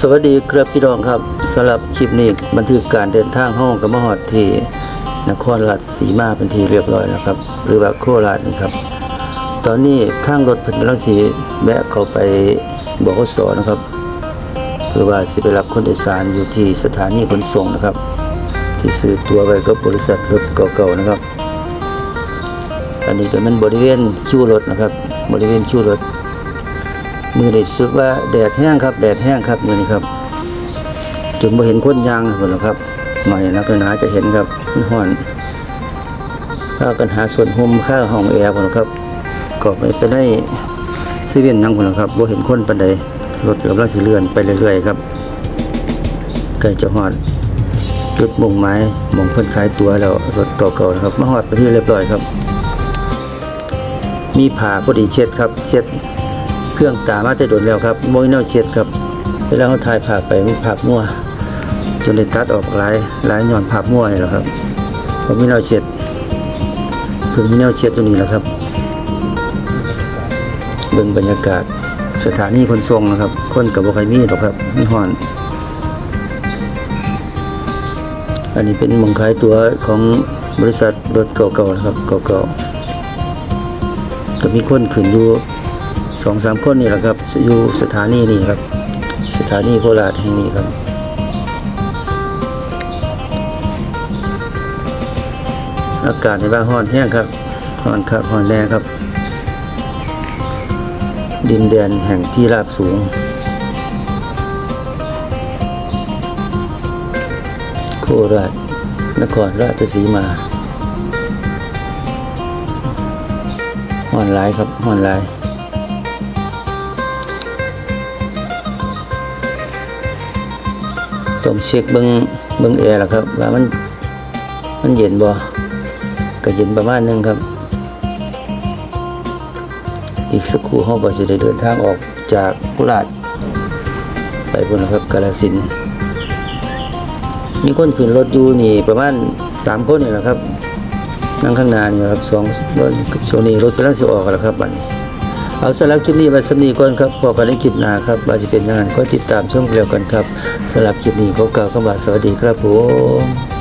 สวัสดีครับพี่น้องครับสำหรับคลิปนี้บันทึกการเดินทางห้องกับมหอดที่นครราชสีมาเป็นทีเรียบร้อยแล้วครับ หรือว่าโคราชนี่ครับ ตอนนี้ทางรถพันกำลังสีแวะเข้าไปบกสอนะครับเพื่อว่าสิไปรับคนโดยสารอยู่ที่สถานีขนส่งนะครับ ที่ซื้อตัวไว้กับบริษัทรถเก่าๆนะครับ อันนี้ก็มันบริเวณคิวรถนะครับ บริเวณคิวรถ มือนี่สึกว่าแดดแห้งครับ แดดแห้งครับมือนี้ครับ จนบ่เห็นคนยางหมดแล้วครับหน่อยนักหนาจะเห็นครับมันห้อนถ้ากันหาส่วนห่มข้าห้องแอร์พุ่นครับก็ไม่ไปได้เซเว่นหยังพุ่นครับบ่เห็นคนปานใดรถกำลังสิเลื่อนไปเรื่อยๆครับใกล้จะฮอดจุดมุงหมายหมงเพิ่นขายตัวแล้วรถเก่าๆนะครับมาฮอดไปที่เรียบร้อยครับ มีผ้าพอดีเช็ดครับ เช็ด เครื่องตามาแต่โดนแล้วครับโมยแนวเช็ดครับ เวลาเขาถ่ายภาพไปมีภาพมั่วจนได้ตัดออกหลายหลายหย้อนภาพมั่วนี่แหละครับผมมีแนวเช็ดเพิ่งมีแนวเช็ดตัวนี้แหละครับเบิ่งบรรยากาศสถานีขนส่งนะครับ คนกับบ่ใครมีหรอกครับมันฮ้อน อันนี้เป็นมองขายตัวของบริษัทรถเก่าๆนะครับเก่าๆก็มีคนขึ้นอยู่ สองสามคนนี่แหละครับอยู่สถานีนี่ครับ สถานีโคราชแห่งนี้ครับอากาศในบ้านห้อนแห้งครับห้อนครับห้อนแน่ครับ ดินแดนแห่งที่ราบสูง โคราชนครราชสีมาห้อนหลายครับห้อนหลาย ต้องเช็คเบิ่งเบิ่งแอร์ล่ะครับว่ามันมันเย็นบ่ก็เย็นประมาณหนึงครับ อีกสักครู่เฮาก็สิได้เดินทางออกจากโคราชไปพุ่นนะครับกาฬสินมีคนขึ้นรถอยู่นี่ประมาณ3คนนี่แหละครับนั่งข้างหน้านี่ครับสองรถช่วงนี้รถกำลังสิออกแล้วครับบัดนี้ เอาสำหรับคลิปนี้ไว้สำนีก่อนครับพอกันในคลิปหน้าครับว่าจะเป็นยังไงก็ติดตามช่องเรียวกันครับสำหรับคลิปนี้ขอกล่าวคำว่าสวัสดีครับผม